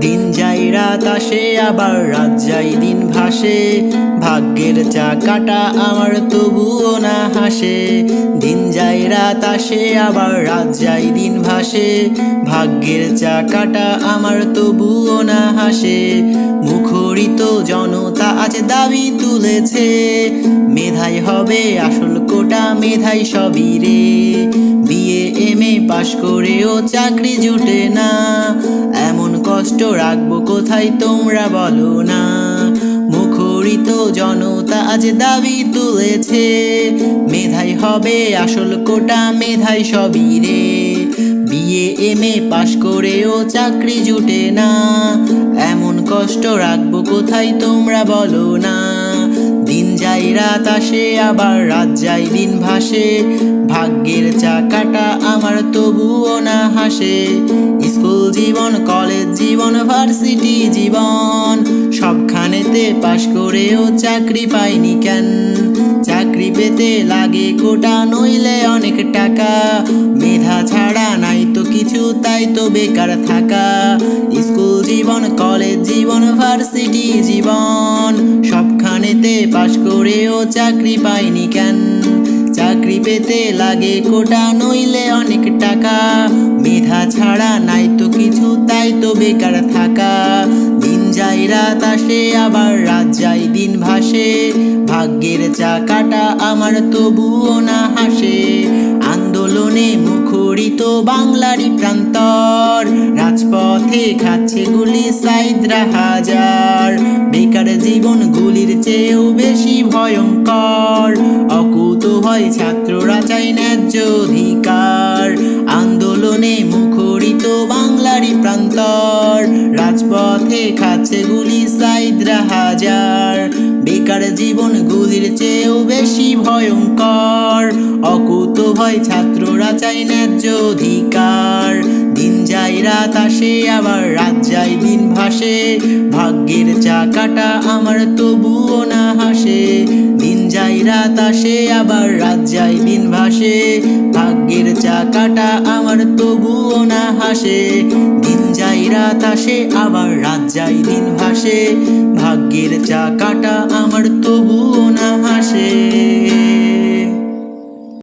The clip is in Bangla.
দিন যাই রাত আসে, আবার রাত যাই দিন ভাসে। ভাগ্যের চাকাটা আমার তবুও না হাসে। দিন যাই রাত আসে, আবার রাত যাই দিন ভাসে। ভাগ্যের চাকাটা আমার তবুও না হাসে। মুখরিত জনতা আজ দাবি তুলেছে। মেধাই হবে আসল কোটা, মেধাই সবই রে। বিএ এম এ পাশ করেও চাকরি জুটে না। এমন কষ্ট রাখব কোথায় তোমরা বলো না। মুখরিত জনতা আজ দাবি তুলেছে। মেধাই হবে আসল কোটা, মেধাই সবই রে। এম এ পাশ করেও চাকরি জুটে না। এমন কষ্ট রাখব কোথায় তোমরা বলো না। দিন যাই রাত আসে, আবার রাত যাই দিন ভাসে। ভাগ্যের চাকাটা আমার তবুও না হাসে। স্কুল জীবন, কলেজ জীবন, ভার্সিটি জীবন, সবখানেতে পাশ করেও চাকরি পাইনি কেন? চাকরি পেতে লাগে কোটা, নইলে অনেক টাকা। মেধা ছাড়া নাই তো কিছু তাই তো বেকার থাকা। স্কুল জীবন, কলেজ জীবন, ভার্সিটি জীবন। সবখানেতে পাশ করেও চাকরি পাইনি কেন? চাকরি পেতে লাগে কোটা, নইলে অনেক টাকা। মেধা ছাড়া নাই তো কিছু, তাই তো বেকার থাকা। দিন যাই রাত আসে, আবার রাত যাই দিন ভাসে। ভাগ্যের চাকাটা আমার তবুও না হাসে। মুখরিত বাংলারই প্রান্তর। রাজপথে খাচ্ছে গুলি সাইদরা হাজার। বেকার জীবন গুলির চেয়েও বেশি ভয়ঙ্কর। অকুত হয় ছাত্ররা চাই ন্যায্য অধিকার। আন্দোলনে মুখরিত বাংলারই প্রান্তর। রাজপথে খাচ্ছে গুলি সাইদরা হাজার। বেকার জীবন গুলির চেয়েও বেশি ভয়ঙ্কর। ভয় ছাত্ররা চাই ন্যায্য অধিকার। দিন যাই রাত আসে, আবার রাত যাই দিন ভাসে। ভাগ্যের চাকাটা আমার তবুও না হাসে। দিন যাই রাত আসে, আবার রাত যাই দিন ভাসে। ভাগ্যের চাকাটা আমার তবুও না হাসে। দিন যাই রাত আসে, আবার রাত যাই দিন ভাসে। ভাগ্যের চাকাটা